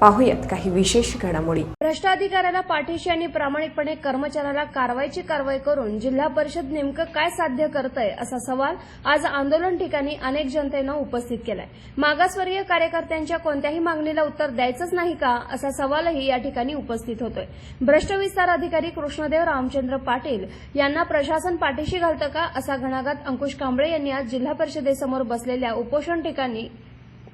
पाहूयात काही विशेष घडामोडी. भ्रष्टाधिकाऱ्याला पाठीशी आणि प्रामाणिकपणे कर्मचाऱ्याला कारवाईची कारवाई करून जिल्हा परिषद नेमकं काय साध्य करतंय असा सवाल आज आंदोलन ठिकाणी अनेक जनतेनं उपस्थित केलाय. मागासवर्गीय कार्यकर्त्यांच्या कोणत्याही मागणीला उत्तर द्यायचंच नाही का असा सवालही या ठिकाणी उपस्थित होतोय. भ्रष्ट विस्तार अधिकारी कृष्णदेव रामचंद्र पाटील यांना प्रशासन पाठीशी घालतं का असा घणाघात अंकुश कांबळे यांनी आज जिल्हा परिषदेसमोर बसलेल्या उपोषण ठिकाणी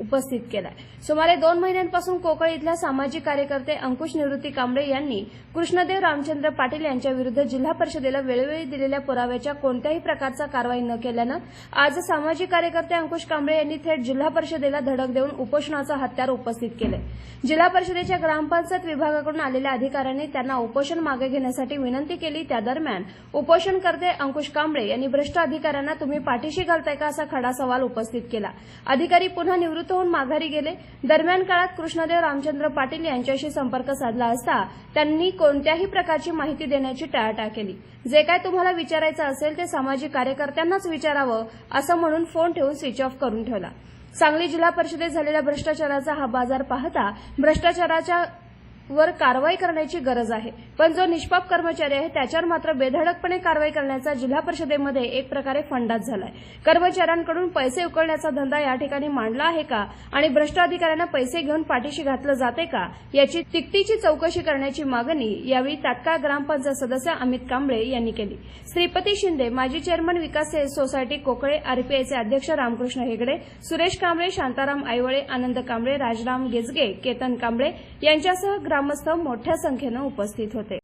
उपस्थित केलाय. सुमारे दोन महिन्यांपासून कोकण इथल्या सामाजिक कार्यकर्ते अंकुश निवृत्ती कांबळे यांनी कृष्णदेव रामचंद्र पाटील यांच्या विरुद्ध जिल्हा परिषदेला वेळोवेळी दिलेल्या पुराव्याच्या कोणत्याही प्रकारचा कारवाई न केल्यानं आज सामाजिक कार्यकर्ते अंकुश कांबळे यांनी थेट जिल्हा परिषदेला धडक देऊन उपोषणाचं हत्यार उपस्थित केलंय. जिल्हा परिषदेच्या ग्रामपंचायत विभागाकडून आलेल्या अधिकाऱ्यांनी त्यांना उपोषण मागे घेण्यासाठी विनंती केली. त्या दरम्यान उपोषणकर्ते अंकुश कांबळे यांनी भ्रष्ट अधिकाऱ्यांना तुम्ही पाठीशी घालताय का असा खडा सवाल उपस्थित केला. अधिकारी पुन्हा निवृत्त निवृत्त होऊन माघारी गेले. दरम्यान काळात कृष्णदेव रामचंद्र पाटील यांच्याशी संपर्क साधला असता त्यांनी कोणत्याही प्रकारची माहिती देण्याची टाळाटाळ केली. जे काय तुम्हाला विचारायचं असेल ते सामाजिक कार्यकर्त्यांनाच विचारावं असं म्हणून फोन ठेवून स्विच ऑफ करून ठेवला. सांगली जिल्हा परिषदेत झालेल्या भ्रष्टाचाराचा हा बाजार पाहता भ्रष्टाचाराच्या वर कारवाई करण्याची गरज आहे. पण जो निष्पाप कर्मचारी आहे त्याच्यावर मात्र बेधडकपणे कारवाई करण्याचा जिल्हा परिषदेमध्ये एक प्रकारे फंडाच झालाय. कर्मचाऱ्यांकडून पैसे उकळण्याचा धंदा या ठिकाणी मांडला आहे का? आणि भ्रष्ट अधिकाऱ्यांना पैसे घेऊन पाठीशी घातलं जाते का? याची तिकटीची चौकशी करण्याची मागणी यावेळी तात्काळ ग्रामपंचायत सदस्य अमित कांबळे यांनी केली. श्रीपती शिंदे माजी चेअरमन विकास सोसायटी कोकळे आरपीआयचे अध्यक्ष रामकृष्ण हेगडे सुरेश कांबळे शांताराम आईवळे आनंद कांबळे राजराम गेजगे केतन कांबळे यांच्यासह ग्रामस्थ मोठ्या संख्येनं उपस्थित होते.